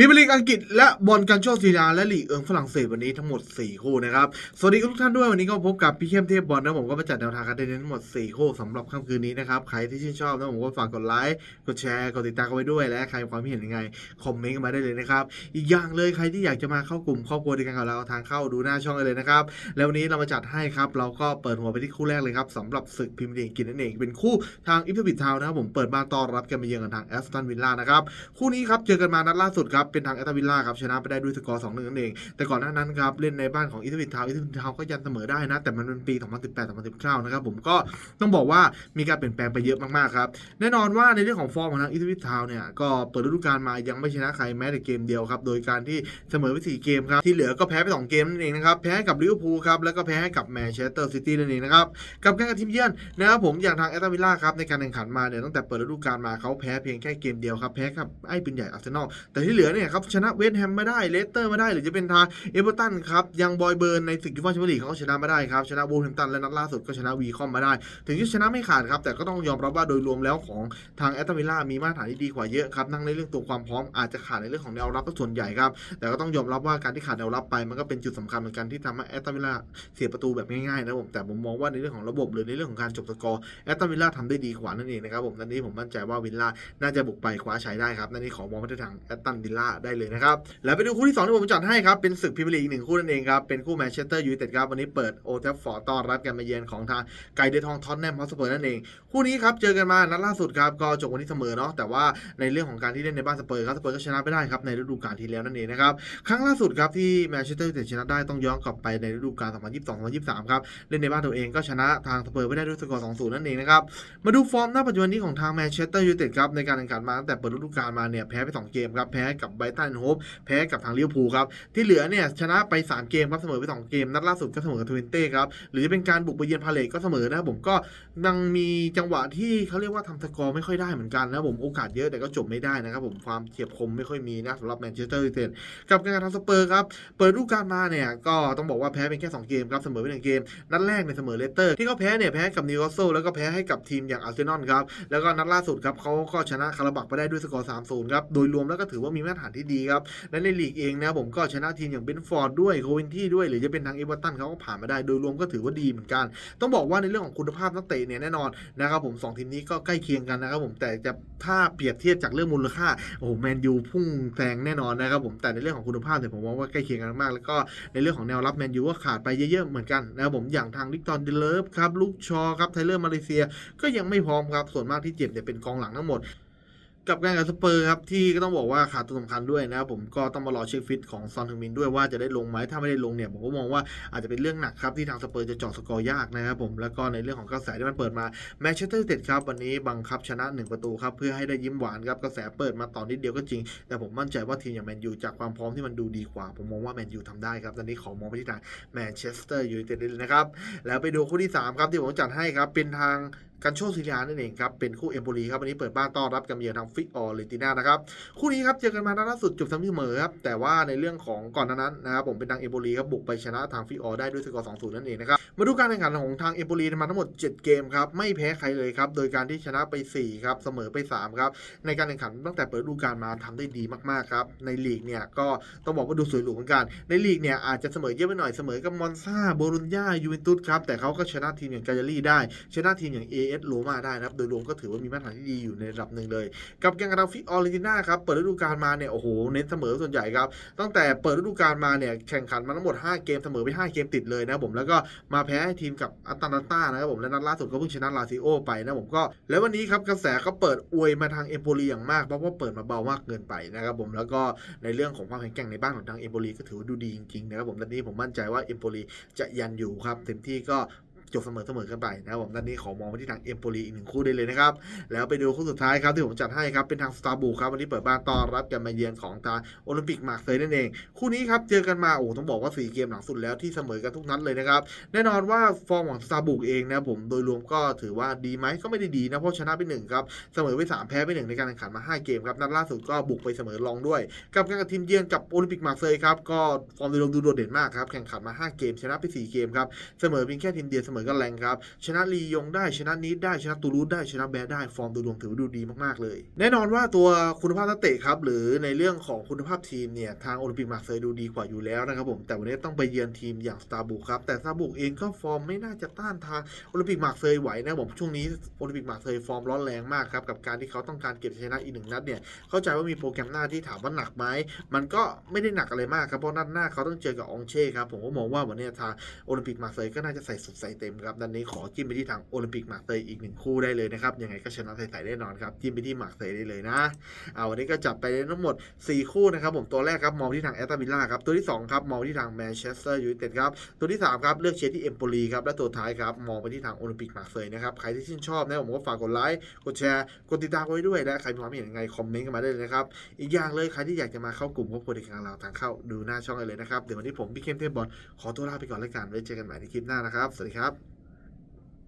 พรีเมียร์ลีกอังกฤษและบอลกันโชซีดาและลีกเอิงฝรั่งเศสวันนี้ทั้งหมด 4 คู่นะครับ สวัสดีทุกท่านด้วยวันนี้ก็พบกับพี่เข้มเทพบอลนะผมก็มาจัดแนวทางการเล่นทั้งหมด 4 คู่สำหรับค่ำคืนนี้นะครับใครที่ชื่นชอบนะผมก็ฝากกดไลค์กดแชร์กดติดตามกันไว้ด้วยและใครมีความคิดเห็นยังไงคอมเมนต์กันมาได้เลยนะครับอีกอย่างเลยใครที่อยากจะมาเข้ากลุ่มครอบครัวเดียวกันกับเราทางเข้าดูหน้าช่องเลยนะครับแล้ววันนี้เรามาจัดให้ครับเราก็เปิดหัวไปที่คู่แรกเลยครับสำหรับศึกพรีเมียร์ลีกอังกฤษนั่นเองเป็นคู่ทางอิฟเ i บิททาวนะครับผมเปิดบ้านต้อนรับกันมาเยือนกันทางแอสตันวิลล่านะครับคู่นี้ครับเจอกันมานัดล่าสุดครับเป็นทางแอตตาวิลล่าครับชนะไปได้ด้วยสกอร์2-1นั่นเอง แต่ก่อนหน้านั้นครับเล่นในบ้านของอิตาลีทาวอิตาลีทาวก็ยันเสมอได้นะ แต่มันเป็นปี 2018-2019 นะครับผมก็ต้องบอกว่ามีการเปลี่ยนแปลงไปเยอะมากๆครับแน่นอนว่าในเรื่องของฟอร์มของทางอิตาลีทาวเนี่ยก็เปิดฤดูกาลมายังไม่ชนะใครแม้แต่เกมเดียวครับโดยการที่เสมอไป4เกมครับที่เหลือก็แพ้ไป2เกมนั่นเองนะครับแพ้กับลิเวอร์พูลครับแล้วก็แพ้ให้กับแมนเชสเตอร์ซิตี้นั่นเองนะครับกับการกระทีมเยือนนะครับผมอย่างทางแอตตาวิลล่าครับในการแข่งขันมาเนี่ยตั้งแต่เปิดฤดูกาลมาเขาแพ้เพียงแค่เกมเดียวครับแพ้กับไอ้ปืนใหญ่อาร์เซนอลแต่ที่เหลือเนี่ยครับชนะเวสต์แฮมไม่ได้เลสเตอร์ไม่ได้หรือจะเป็นทางเอเวอร์ตันครับยังบอยเบิร์นในศึกยูฟ่าแชมเปี้ยนลีกเขาก็ชนะไม่ได้ครับชนะวูลแฮมตันและนัดล่าสุดก็ชนะวีคอมมาได้ ถึงจะชนะไม่ขาดครับแต่ก็ต้องยอมรับว่าโดยรวมแล้วของทางแอตตาวิลล่ามีมาตรฐานที่ดีกว่าเยอะครับนั่งในเรื่องตัวความพร้อมอาจจะขาดในเรื่องของแนวรับส่วนใหญ่ครับแต่ก็ต้องยอมรับว่าการที่ขาดแนวรับไปมันก็เป็นจุดสำคัญเหมือนกันที่ทำให้แอตตาวิลล่าเสียประตูแบบง่ายๆนะผมแต่ผมมองว่าในเรื่องของระบบหรือในเรื่องของการจบสกอร์แอตตาวิล่าทำได้ดีกว่านั่นเองนะครับผมนันนี้ผมมั่นใจว่าวิลล่าน่าจะบุกไปคว้าชัยได้ครับนั่นนี่ขอมองไปที่ทางแอตตันวิลล่าได้เลยนะครับ แล้วไปดูคู่ที่2ที่ผมจัดให้ครับ เป็นศึกพรีเมียร์ลีกอีกหนึ่งคู่นั่นเองครับ เป็นคู่แมนเชสเตอร์ยูไนเต็ดครับ วันนี้เปิดโอเทฟฟอร์ต้อนรับกันมาเยือนของทางไกเดทองทอนแนมฮอสเปอร์นั่นเอง คู่นี้ครับ เจอกันมานัดล่าสุดครับ ก็จบวันที่เสมอเนาะ แต่ว่าในเรื่องของการที่เล่นในบ้านสเปอร์ครับสเปอร์ก็ชนะไปได้ครับในฤดูกาลที่แล้วนั่นเองนะครับ ครั้งล่าสุดครับที่แมนเชสเตอร์ยูไนเต็ดชนะได้ต้องย้อนกลับไปในฤดูกาล 2022-2023 ครับ เล่นในบ้านตัวเองก็ชนะทางสเปอร์ไปได้ด้วยสกอร์ 2-0 นั่นเองนะครับ มาดูฟอร์มณปัจจุบันนี้ของทางแมนเชสเตอร์ยูไนเต็ดครับในการแข่งขันมาตั้งแต่เปิดฤดูกาลมาเนี่ยแพ้ไป 2 เกมครับแพ้กับไบรตันโฮปแพ้กับทางลิเวอร์พูลครับ ที่เหลือเนี่ยชนะไป 3 เกมครับเสมอไป 2 เกม นัดล่าสุดก็เสมอกับทวินเต้ครับ หรือจะเป็นการบุกไปเยือนพาเลตก็เสมอนะครับผมก็ยังมีจังหวะที่เขาเรียกว่าทำสกอร์ไม่ค่อยได้เหมือนกันนะครับผมโอกาสเยอะแต่ก็จบไม่ได้นะครับผมความเฉียบคมไม่ค่อยมีนะสำหรับแมนเชสเตอร์ยูไนเต็ดกับการทำสเปอร์ครับเปิดฤดูกาลมาเนี่ยก็ต้องบอกว่าแพ้เป็นแค่สองเกมครับเสมอไปหนึ่งเกมนัดแรกในเสมอเลสเตอร์ที่เขาแพ้เนี่ยแพ้กับนิวคาสเซิลแล้วก็แพ้ให้กับทีมอย่างอาร์เซนอลครับแล้วก็นัดล่าสุดครับเขาก็ชนะคาราบักไปได้ด้วยสกอร์3-0ครับโดยรวมแล้วก็ถือว่ามีมาตรฐานที่ดีครับ และในลีกเองนะผมก็ชนะทีมอย่างเบนฟอร์ดด้วยโควินที่ด้วย หรือจะเป็นทางเอเวอร์ตันเขาก็ผ่านมาได้โดยรวมก็ถือว่าดีเหมือนกัน ต้องบอกว่าในเรื่องของคุณภาพนักเตะเนี่ยแน่นอนนะครับผมสองทีมนี้ก็ใกล้เคียงกันนะครับผมแต่จะถ้าเปรียบเทียบจากเรื่องมูลค่าโอ้โหแมนยูพุ่งแซงแน่นอนนะครับผมแต่ในเรื่องของคุณภาพเนี่ยผมมองว่าใกล้เคียงกันมากแล้วก็ในเรื่องของแนวรับแมนยูก็ขาดไปเยอะๆเหมือนกันนะครับผมอย่างทางลิกตอนเดเลฟครับลูกชอครับไทเลอร์มาเลเซียก็ยังไม่พร้อมครับส่วนมากที่เจ็บเนี่ยเป็นกองหลังทั้งหมด กับการกับสเปอร์ครับที่ก็ต้องบอกว่าขาดตัวสำคัญด้วยนะครับผมก็ต้องมารอเช็คฟิตของซอนฮึงมินด้วยว่าจะได้ลงไหมถ้าไม่ได้ลงเนี่ยผมก็มองว่าอาจจะเป็นเรื่องหนักครับที่ทางสเปอร์จะเจาะสกอร์ยากนะครับผมแล้วก็ในเรื่องของกระแสที่มันเปิดมาแมนเชสเตอร์ยูไนเต็ดครับวันนี้บังคับชนะ 1 ประตูครับเพื่อให้ได้ยิ้มหวานครับกระแสเปิดมาต่อนนิดเดียวก็จริง แต่ผมมั่นใจว่าทีมอย่างแมนยูจากความพร้อมที่มันดูดีกว่า ผมมองว่าแมนยูทำได้ครับตอนนี้ขอมองไปที่ทางแมนเชสเตอร์ยูไนเต็ดเลยนะครับแล้วไปดูคู่ที่สามครับที่ผมจัดให้ครับเป็นทาง กันโชซิลานั่นเองครับ เป็นคู่เอมโปลีครับวันนี้เปิดบ้านต้อนรับกับเยือนทางฟิกออร์เลติน่านะครับ คู่นี้ครับเจอกันมานัดล่าสุดจบเสมอครับ แต่ว่าในเรื่องของก่อนนั้นนะครับผมเป็นทางเอมโปลีครับบุกไปชนะทางฟิกออร์ได้ด้วยสกอร์2-0นั่นเองนะครับ มาดูการแข่งขันของทางเอมโปลีมาทั้งหมด 7 เกมครับไม่แพ้ใครเลยครับโดยการที่ชนะไป4ครับเสมอไป3ครับในการแข่งขันตั้งแต่เปิดฤดูกาลมาทำได้ดีมากๆครับในลีกเนี่ยก็ต้องบอกว่าดูสวยหรูเหมือนกัน ในลีกเนี่ยอาจจะเสมอเยอะไปหน่อยเสมอกับมอนซาโบรุญญายูเวนตุสครับแต่เขาก็ชนะทีมอย่างกาญารีได้ชนะทีมอย่าง AS โรมาได้นะครับ โดยรวมก็ถือว่ามีมาตรฐานที่ดีอยู่ในระดับหนึ่งเลย กับแกงกาฟิออริจิน่าครับเปิดฤดูกาลมาเนี่ยโอ้โหเน้นเสมอส่วนใหญ่ครับ ตั้งแต่เปิดฤดูกาลมาเนี่ยแข่งขันมาทั้งหมด 5 เกมเสมอไป5เกมติดเลยนะผมแล้วก็มาแพ้ให้ทีมกับอัตแลนต้านะครับผมและนัดล่าสุดก็เพิ่งชนะลาซิโอไปนะผมก็แล้ววันนี้ครับกระแสก็เปิดอวยมาทางเอมโปลีอย่างมากเพราะว่าเปิดมาเบามากเกินไปนะครับผมแล้วก็ในเรื่องของความแข็งแกร่งในบ้านของทางเอมโปลีก็ถือว่าดูดีจริงๆนะครับผมตอนนี้ผมมั่นใจว่าเอมโปลีจะยันอยู่ครับเต็มที่ก็ จบเสมอเสมอกันไปนะครับผมตอนนี้ขอมองไปที่ทางเอมโปลีอีกหนึ่งคู่ได้เลยนะครับ แล้วไปดูคู่สุดท้ายครับที่ผมจัดให้ครับ เป็นทางสตาร์บูครับวันนี้เปิดบ้านต้อนรับกันมาเยือนของทางโอลิมปิกมาร์เซย์นั่นเอง คู่นี้ครับเจอกันมาโอ้ต้องบอกว่า 4 เกมหลังสุดแล้วที่เสมอกันทุกนัดเลยนะครับแน่นอนว่าฟอร์มของสตาร์บูเองนะผมโดยรวมก็ถือว่าดีไหมก็ไม่ได้ดีนะเพราะชนะไปหนึ่งครับเสมอไป 3 แพ้ไปหนึ่งในการแข่งขันมา 5 เกมครับนัดล่าสุดก็บุกไปเสมอรองด้วย กับการกับทีมเยือนกับโอลิมปิกมาร์เซย์ครับก็ฟอร์มโดยรวมดูโดดเด่นมากครับแข่งขันมา 5 เกมชนะไป 4 เกมครับเสมอเพียงแค่ทีมเดียวเสมอมือนกับแรงครับ ชนะลียงได้ชนะนีดได้ชนะตูรูสได้ชนะแบดได้ฟอร์มโดยรวมถือว่าดูดีมากๆเลย แน่นอนว่าตัวคุณภาพนักเตะครับหรือในเรื่องของคุณภาพทีมเนี่ยทางโอลิมปิกมาเซยดูดีกว่าอยู่แล้วนะครับผมแต่วันนี้ต้องไปเยือนทีมอย่างสตาร์บุกครับแต่สตาร์บุกเองก็ฟอร์มไม่น่าจะต้านทางโอลิมปิกมาเซยไหวนะครับผมช่วงนี้โอลิมปิกมาเซยฟอร์มร้อนแรงมากครับกับการที่เขาต้องการเก็บชนะอีกหนึ่งนัดเนี่ยเข้าใจว่ามีโปรแกรมหน้าที่ถามว่าหนักไหมมันก็ไม่ได้หนักอะไรมากครับเพราะนัดหน้าเขาต้องเจอกับองเช่ครับผมก็มองว่าวันนี้ทางโอลิมปิกมาเซยก็น่าจะใส่สุดใส่เต็มครับดันนี้ขอจิ้มไปที่ทางโอลิมปิกมาร์เซย์อีกหนึ่งคู่ได้เลยนะครับยังไงก็ชนะใส่ๆแน่นอนครับจิ้มไปที่มาร์เซย์ได้เลยนะเอาวันนี้ก็จับไปได้ทั้งหมด 4 คู่นะครับผมตัวแรกครับมองที่ทางแอตตาวิลล่าครับตัวที่2ครับมองที่ทางแมนเชสเตอร์ยูไนเต็ดครับตัวที่3ครับเลือกเชียร์ที่เอมโปลีครับและตัวท้ายครับมองไปที่ทางโอลิมปิกมาร์เซย์นะครับใครที่ชื่นชอบนะผมก็ฝากกดไลค์กดแชร์กดติดตามไว้ด้วยและใครมีความเห็นยังไงคอมเมนต์กันมาได้เลยนะครับอีกอย่างเลยใครที่อยากจะมาเข้ากลุ่มครอบครัวเด็กของเราทางเข้าดูหน้าช่องเลยนะครับเดี๋ยววันนี้ผมพี่เข้มเทพบอลขอตัวลาไปก่อนแล้วกันไว้เจอกันใหม่ในคลิปหน้านะครับ สวัสดีครับ